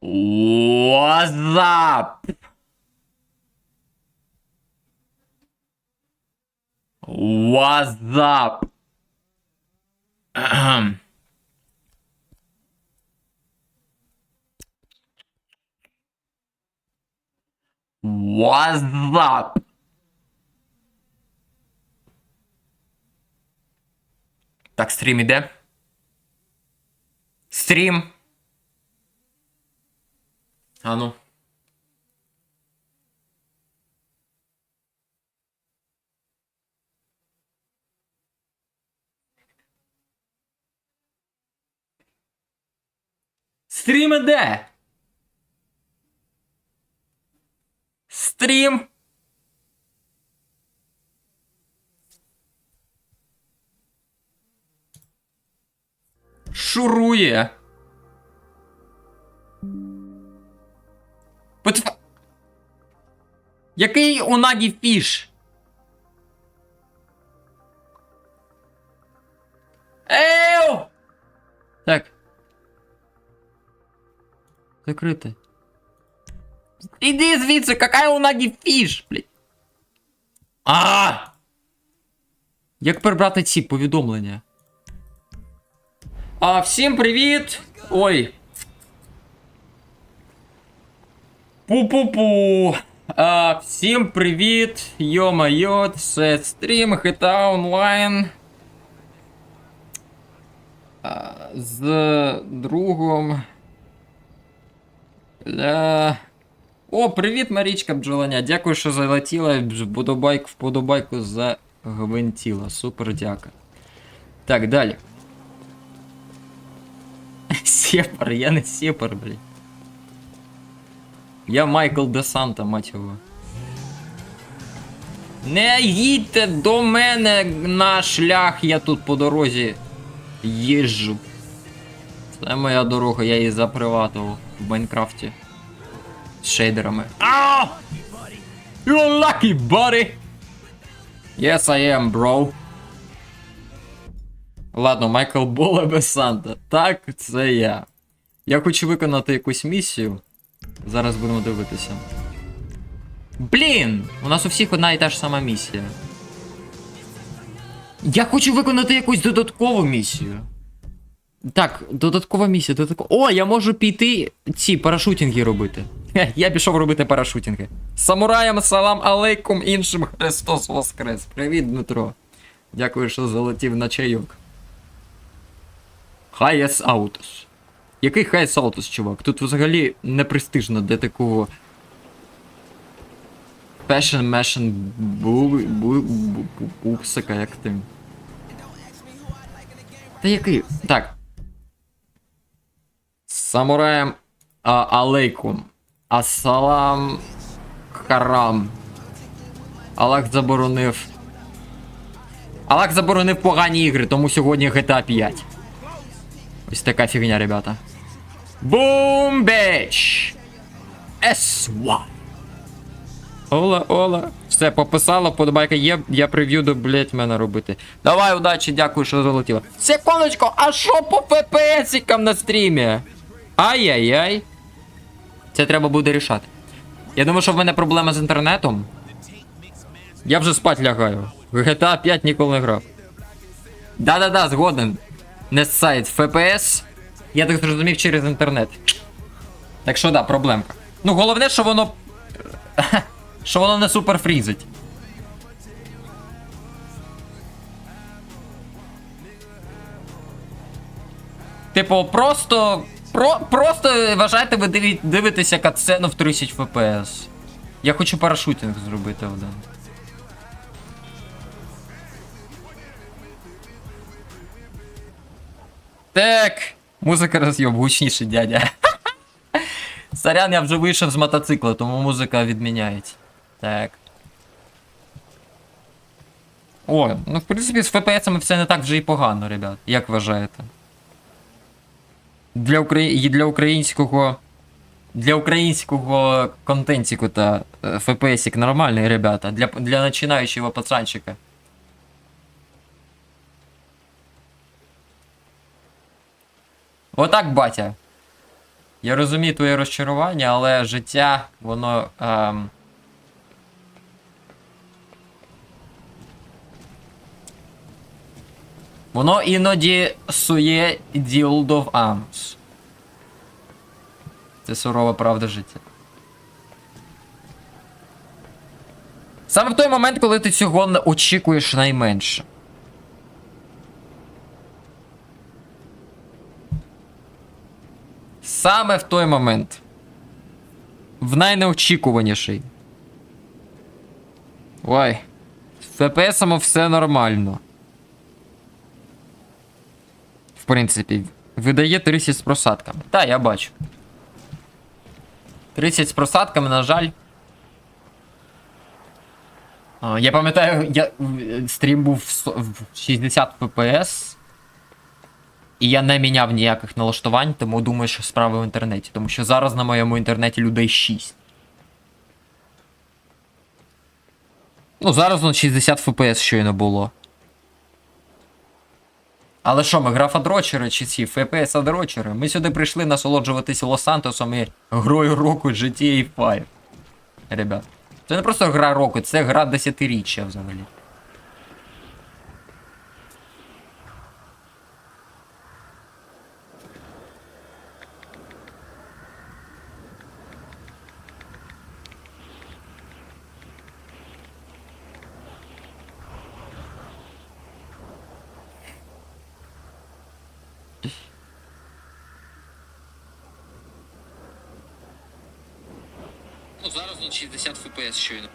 What's up? What's up? Ahem. What's up? Так, стрім іде. Стрім. А ну. Стрім іде. Стрім. Шурує. Який у Нагі фіш? Еу! Так. Закрити. Іди звідси, какая у Нагі фіш, блядь. А! Як прибрати ці повідомлення? А, всім привіт! Ой. Пу-пу-пу. А, всім привіт! Йо-майо, це стрім GTA онлайн. А, з другом. Ля... О, привіт, Марічка бджоланя. Дякую, що залетіла. Вподобайку, вподобайку загвинтіла. Супер дяка. Так, далі. Сепар, я не Сепар, блядь. Я Майкл де Санта, мать його. Не їдьте до мене на шлях, я тут по дорозі їжджу. Це моя дорога, я її заприватував в Майнкрафті. З шейдерами. Ау! You're lucky, buddy! Yes, I am, bro. Ладно, Майкл Бола без Санта. Так, це я. Я хочу виконати якусь місію. Зараз будемо дивитися. Блін! У нас у всіх одна і та ж сама місія. Я хочу виконати якусь додаткову місію. Так, додаткова місія, додаткова. О, я можу піти ці парашутінги робити. Я пішов робити парашутінги. Самураям салам алейкум іншим Христос Воскрес. Привіт, Дмитро. Дякую, що залетів на чайок. Хайес Autos. Який Хайес Autos, чувак? Тут взагалі не престижно для такого. Fashion Mashon бу... бу... бу... бу... пупсика, як ти. Та який? Так. Самураєм алейкум. Асалам харам. Аллах заборонив. Аллах заборонив погані ігри, тому сьогодні GTA 5. Ось така фігня, ребята. Бум беч! S1. Ола, ола. Все, пописало, подобайка є, я прев'ю до, блять, мене робити. Давай, удачі, дякую, що залетіло. Секундочку, а що по ФПСикам на стрімі? Ай-яй-яй. Це треба буде рішати. Я думаю, що в мене проблема з інтернетом. Я вже спать лягаю. В GTA 5 ніколи не грав. Да-да-да, згоден. Не сайт FPS. Я так зрозумів через інтернет. Так що да, проблемка. Ну, головне, що воно. що воно не супер фрізить. Типу, просто. Про, просто вважайте, ви дивитеся катсцену в 30 FPS. Я хочу парашутинг зробити один. Так, музика роз'єб, гучніше, дядя. Сорян, я вже вийшов з мотоцикла, тому музика відміняється. Так. О, ну в принципі з FPS все не так вже і погано, ребят. Як вважаєте? Для, Украї... для українського. Для українського контентіку та FPS нормальний, ребята. Для, для починаючого пацанчика. Отак, батя. Я розумію твоє розчарування, але життя, воно. Ем... Воно іноді сує в амс. Це сурова правда життя. Саме в той момент, коли ти цього очікуєш найменше. Саме в той момент. В найнеочікуваніший. Ой. З ФПСом все нормально. В принципі, видає 30 з просадками. Та, я бачу. 30 з просадками, на жаль. Я пам'ятаю, я стрім був в в 60 FPS. І я не міняв ніяких налаштувань, тому думаю, що справа в інтернеті. Тому що зараз на моєму інтернеті людей 6. Ну, зараз воно 60 FPS щойно було. Але що, ми графа-дрочери чи ці FPS-адрочери? Ми сюди прийшли насолоджуватись Лос-Сантосом і грою року GTA 5. Ребят. Це не просто гра року, це гра десятиріччя взагалі. Ну, зараз він 60 FPS щойно.